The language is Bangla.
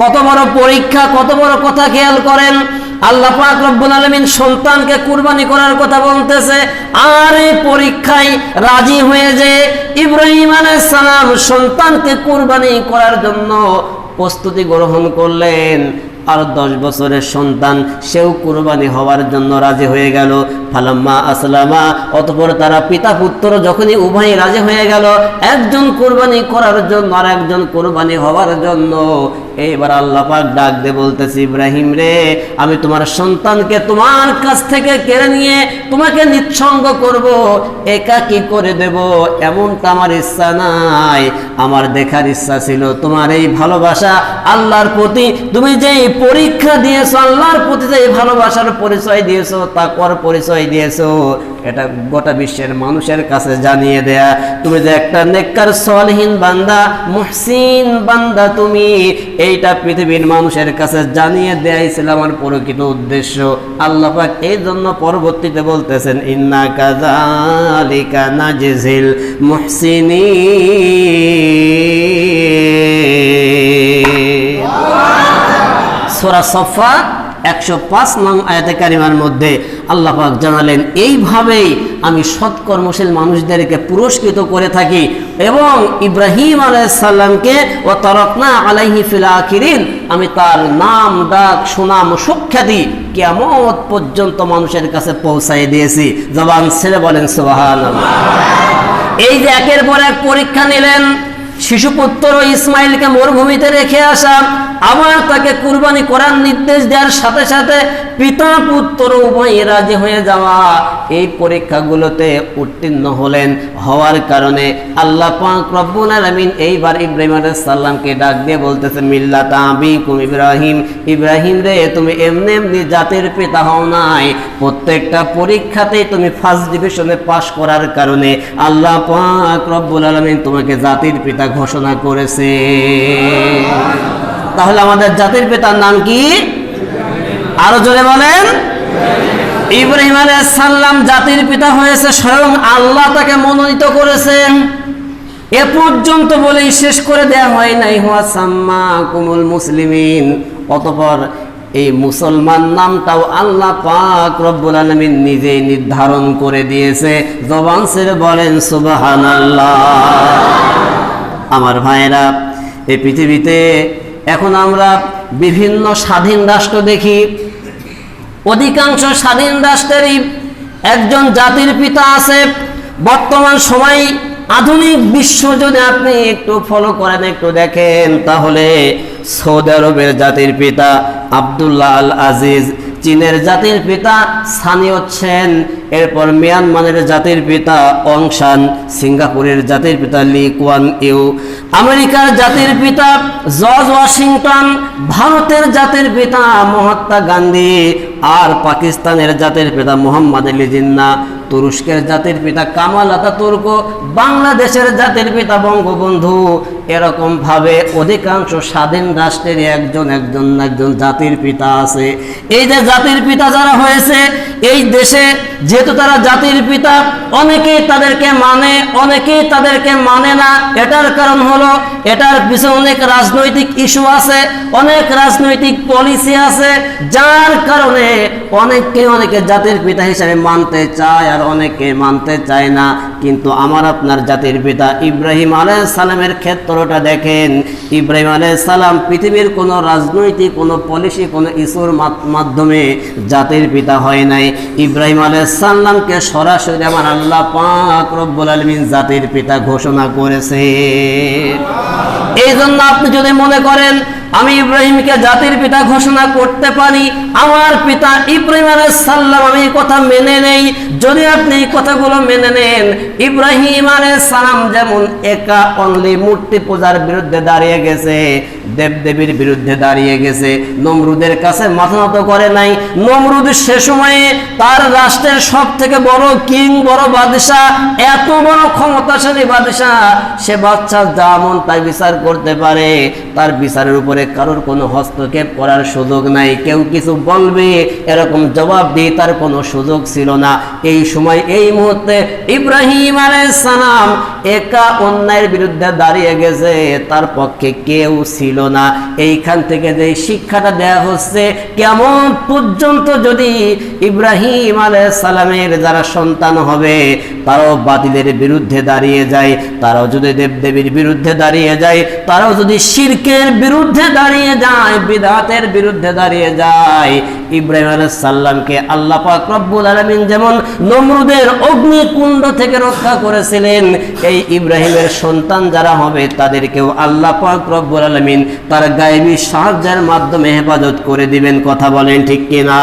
কত বড় পরীক্ষা, কত বড় কথা খেয়াল করেন। আল্লাহ পাক রব্বুল আলামিন সন্তানকে কুরবানি করার কথা বলতেছে। আর এই পরীক্ষায় রাজি হয়ে যে ইব্রাহিম সালাম সন্তানকে কুরবানি করার জন্য প্রস্তুতি গ্রহণ করলেন। আর দশ বছরের সন্তান, সেও কুরবানি হওয়ার জন্য রাজি হয়ে গেল। ফালাম্মা আসলামা, অতপর তারা পিতা পুত্র যখনই উভয়ই রাজি হয়ে গেল, একজন কুরবানি করার জন্য আর একজন কুরবানি হওয়ার জন্য। এইবার আল্লাহ পাক ডাক দে বলতেছি, ইব্রাহিম রে, আমি তোমার সন্তানকে তোমার কাছ থেকে কেড়ে নিয়ে তোমাকে নিঃসঙ্গ করব। একাকি করে দেব? এমনটা আমার ইচ্ছা নাই। আমার দেখার ইচ্ছা ছিল তোমার এই ভালোবাসা আল্লাহর প্রতি। তুমি যে পরীক্ষা দিয়েছ, আল্লাহর প্রতি যে ভালোবাসার পরিচয় দিয়েছ, তাকওয়ার পরিচয় দিয়েছ এটা গোটা বিশ্বের মানুষের কাছে জানিয়ে দেয়া তুমি যে একটা নেককার সলহীন বান্দা মুহসিন বান্দা তুমি এইটা পৃথিবীর মানুষের কাছে জানিয়ে দেয়াই ছিল আমার প্রকৃত উদ্দেশ্য। আল্লাহ পাক এই জন্য পরবর্তীতে বলতেছেন ইন্না কাযালিকা নাজজিল মুহসিনিন। সোরা সফা একশো পাঁচ নং আয়াতে কারিমার মধ্যে আল্লাহ পাক জানালেন, এইভাবেই আমি সৎকর্মশীল মানুষদেরকে পুরস্কৃত করে থাকি এবং ইব্রাহিম আলাইসাল্লামকে ও তরকনা আলাইহি ফিল আখিরিন, আমি তার নাম, ডাক, সুনাম সুখ্যাতি কেমত পর্যন্ত মানুষের কাছে পৌঁছাই দিয়েছি। জবান ছেড়ে বলেন সুবাহান এই যে একের পর এক পরীক্ষা নিলেন শিশুপুত্র ইসমাইলকে মরুভূমিতে রেখে আসা, আবার তাকে কুরবানি করার নির্দেশ দেওয়ার সাথে সাথে পিতা পুত্র উভয় রাজি হয়ে যাওয়া। এই পরীক্ষাগুলোতে উত্তীর্ণ হলেন। হওয়ার কারণে আল্লাহ রব্বুল এইবার ইব্রাহিম আলাইহিস সালামকে ডাক দিয়ে বলতেছে মিল্লাত আবিকুম ইব্রাহিম। ইব্রাহিম রে, তুমি এমনি এমনি জাতির পিতা হও নাই। প্রত্যেকটা পরীক্ষাতেই তুমি ফার্স্ট ডিভিশনে পাশ করার কারণে আল্লাহ পাক রব্বুল আলামিন তোমাকে জাতির পিতা ঘোষণা করেছে। তাহলে আমাদের জাতির পিতার নাম কি? আরও জোরে বলেন। ইব্রাহিম সাল্লাম জাতির পিতা হয়েছে, স্বয়ং আল্লাহ তাকে মনোনীত করেছেন। এ পর্যন্ত বলেই শেষ করে দেয়া হয় নাই, হুয়া সাম্মা কুমুল মুসলিমিন। অতপর এই মুসলমান নামটাও আল্লাহ পাক রব্বুল আলমিন নিজেই নির্ধারণ করে দিয়েছে। জবান ছেড়ে বলেন, সুবহানাল্লাহ। আমার ভাইয়েরা এই পৃথিবীতে এখন আমরা বিভিন্ন স্বাধীন রাষ্ট্র দেখি। অধিকাংশ স্বাধীন রাষ্ট্রেরই একজন জাতির পিতা আছে। বর্তমান সময় আধুনিক বিশ্ব যদি আপনি একটু ফলো করেন, একটু দেখেন, তাহলে সৌদি আরবের জাতির পিতা আবদুল্লাহ আল আজিজ চীনের জাতির পিতা সানি হচ্ছেন এরপর মিয়ানমারের জাতির পিতা অংশান সিঙ্গাপুরের জাতির পিতা লি কুয়ান ইউ। আমেরিকার জাতির পিতা জর্জ ওয়াশিংটন, ভারতের জাতির পিতা মহাত্মা গান্ধী, আর পাকিস্তানের জাতির পিতা মোহাম্মদ আলী জিন্না। তুরস্কের জাতির পিতা কামাল আতা আতাতুর্ক, বাংলাদেশের জাতির পিতা বঙ্গবন্ধু। এরকম ভাবে অধিকাংশ স্বাধীন রাষ্ট্রের একজন একজন একজন জাতির পিতা আছে। এই যে জাতির পিতা যারা হয়েছে, এই দেশে যেহেতু তারা জাতির পিতা, অনেকেই তাদেরকে মানে অনেকেই তাদেরকে মানে না। এটার কারণ হলো, এটার পিছনে অনেক রাজনৈতিক ইস্যু আছে, অনেক রাজনৈতিক পলিসি আছে, যার কারণে অনেককে অনেকে জাতির পিতা হিসেবে মানতে চায় আর অনেকে মানতে চায় না। কিন্তু আমার আপনার জাতির পিতা ইব্রাহিম আলাইহিস সালামের ক্ষেত্রটা দেখেন। ইব্রাহিম আলাইহিস সালাম পৃথিবীর কোনো রাজনৈতিক, কোনো পলিসি কোনো ইস্যুর মাধ্যমে জাতির পিতা হয় নাই। ইব্রাহিম আলাইহিস সালামকে সরাসরি আমার আল্লাহ পাক রব্বুল আলামিন জাতির পিতা ঘোষণা করেছে। এই জন্য আপনি যদি মনে করেন, আমি ইব্রাহিমকে জাতির পিতা ঘোষণা করতে পারি আমার পিতা ইব্রাহিম সালাম, আমি কথা মেনে নেই। যদি আপনি কথাগুলো মেনে নেন, ইব্রাহিম সালাম যেমন একা অনলি মূর্তি পূজার বিরুদ্ধে দাঁড়িয়ে গেছে, দেবদেবীর বিরুদ্ধে দাঁড়িয়ে গেছে, নমরুদের কাছে মাথা নত করে নাই। নমরুদ সে সময়ে তার রাষ্ট্রের সব থেকে বড় কিং বড় বাদশাহ, এত বড় ক্ষমতাশালী বাদশাহ, সে বাচ্চা যা মন তাই বিচার করতে পারে, তার বিচারের উপরে কারোর কোনো হস্তক্ষেপ করার সুযোগ নাই, কেউ কিছু বলবে, এরকম জবাব দিয়ে তার কোনো সুযোগ ছিল না। এই সময় এই মুহূর্তে ইব্রাহিম আলাইহিস সালাম একা অন্যায়ের বিরুদ্ধে দাঁড়িয়ে গেছে, তার পক্ষে কেউ ছিল না। এইখান থেকে যে শিক্ষাটা দেয়া হচ্ছে, কেমন পর্যন্ত যদি ইব্রাহিম আলাইহিস সালামের যারা সন্তান হবে, তারাও বাতিলের বিরুদ্ধে দাঁড়িয়ে যায়, তারাও যদি দেবদেবীর বিরুদ্ধে দাঁড়িয়ে যায়, তারাও যদি শিরকের বিরুদ্ধে দাঁড়িয়ে যায়, বিদাতের বিরুদ্ধে দাঁড়িয়ে যায়, ইব্রাহিম আলাইহিস সালামকে আল্লাহ পাক রব্বুল আলামিন যেমন নমরুদের অগ্নিকুণ্ড থেকে রক্ষা করেছিলেন এই ইব্রাহিমের সন্তান যারা হবে, তাদেরকেও আল্লাহ পাক রব্বুল আলামিন তার গায়েবী সাহায্যের মাধ্যমে হেফাজত করে দিবেন, কথা বলেন ঠিক কিনা?